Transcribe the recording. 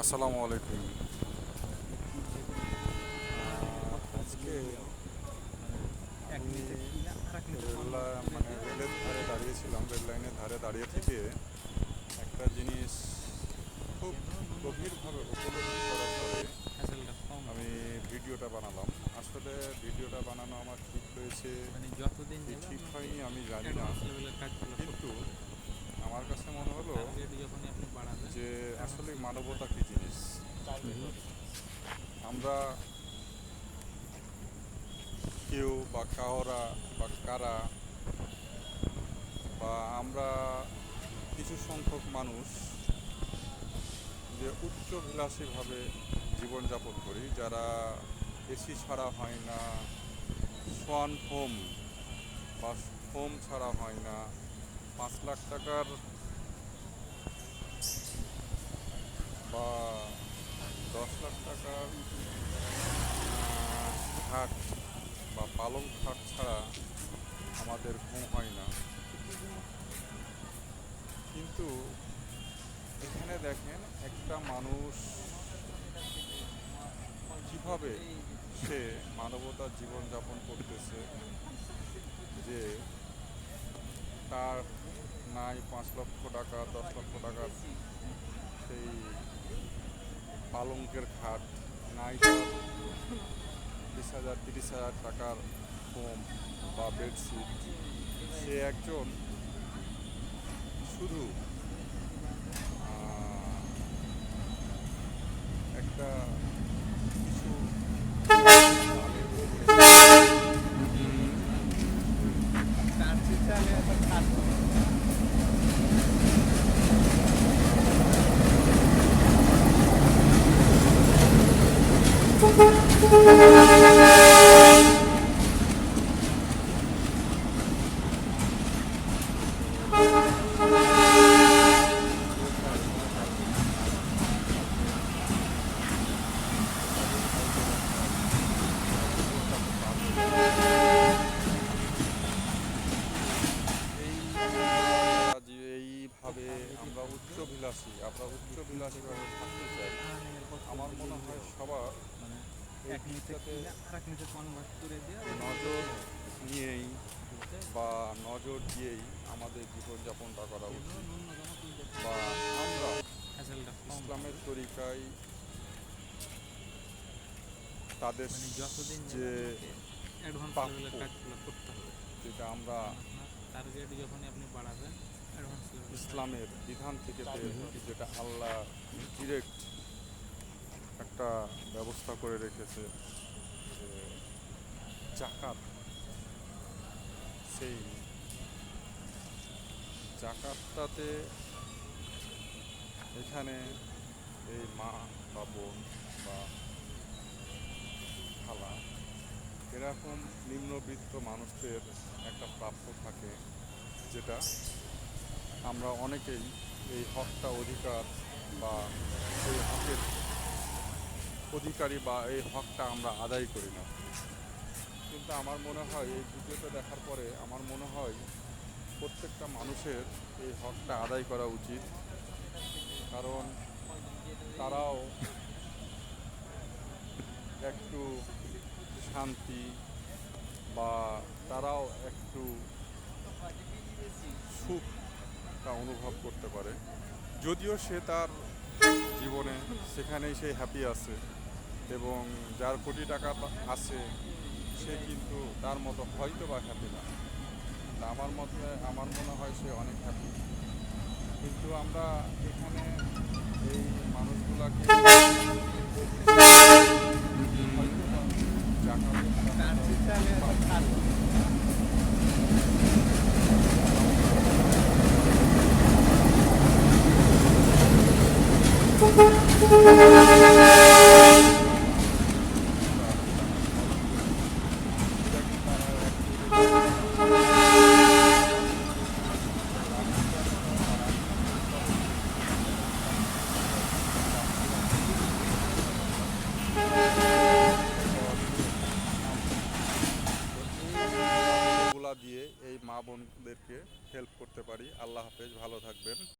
আসসালামু আলাইকুম। আজকে মানে রেলের ধারে দাঁড়িয়েছিলাম রেল লাইনের ধারে দাঁড়িয়ে থেকে একটা জিনিস খুব গভীরভাবে উপলব্ধি করার পরে আমি ভিডিওটা বানালাম। আসলে ভিডিওটা বানানো আমার ঠিক হয়েছে মানে ঠিক হয়নি আমি জানি না। কিন্তু আমার কাছে মনে হলো যে আসলে মানবতা কি? আমরা কেউ বা কাহরা বা কারা বা আমরা কিছু সংখ্যক মানুষ যে উচ্চবিলাসীভাবে জীবনযাপন করি, যারা এসি ছাড়া হয় না, সোয়ান হোম বা হোম ছাড়া হয় না, পাঁচ লাখ টাকার বা দশ লাখ টাকার খাট বা পালং খাট ছাড়া আমাদের ঘুম হয় না। কিন্তু এখানে দেখেন একটা মানুষ কীভাবে সে মানবতার জীবনযাপন করতেছে যে তার নাই পাঁচ লক্ষ টাকা, দশ লক্ষ টাকার সেই পালঙ্কের খাট নাই বিশ হাজার তিরিশ হাজার টাকার ফোম বা বেডশিট। সে একজন শুধু আহ, একটা কিছু এই আমরা উচ্চবিলাসী আমরা উচ্চবিলাসীভাবে থাকতে আমার মনে হয় সবার এক নজর নিয়েই বা নজর দিয়েই আমাদের জীবনযাপনটা করা উচিত। বা আমরা ইসলামের তরিকায় তাদের মানে যে যেটা আমরা টার্গেট যখনই আপনি বাড়াবেন ইসলামের বিধান থেকে যেটা আল্লাহ ডিরেক্ট একটা ব্যবস্থা করে রেখেছে যে জাকাত, সেই জাকাতটাতে এখানে এই মা বা বোন বা খালা এরকম নিম্নবিত্ত মানুষদের একটা প্রাপ্য থাকে, যেটা আমরা অনেকেই এই হকটা অধিকার বা এই হকের অধিকারী বা এই হকটা আমরা আদায় করি না। কিন্তু আমার মনে হয়, এই ভিডিওটা দেখার পরে আমার মনে হয় প্রত্যেকটা মানুষের এই হকটা আদায় করা উচিত। কারণ তারাও একটু শান্তি বা তারাও একটু সুখটা অনুভব করতে পারে। যদিও সে তার জীবনে সেখানেই সে হ্যাপি আছে। এবং যার কোটি টাকা আছে, সে কিন্তু তার মতো হয়তো বা হ্যাপি না। আমার মতে, আমার মনে হয় সে অনেক হ্যাপি কিন্তু আমরা এখানে এই মানুষগুলাকে হয়তো বা জাকাতের টাকা দিয়ে এই মা বোনদেরকে হেল্প করতে পারি। আল্লাহ হাফেজ ভালো থাকবেন।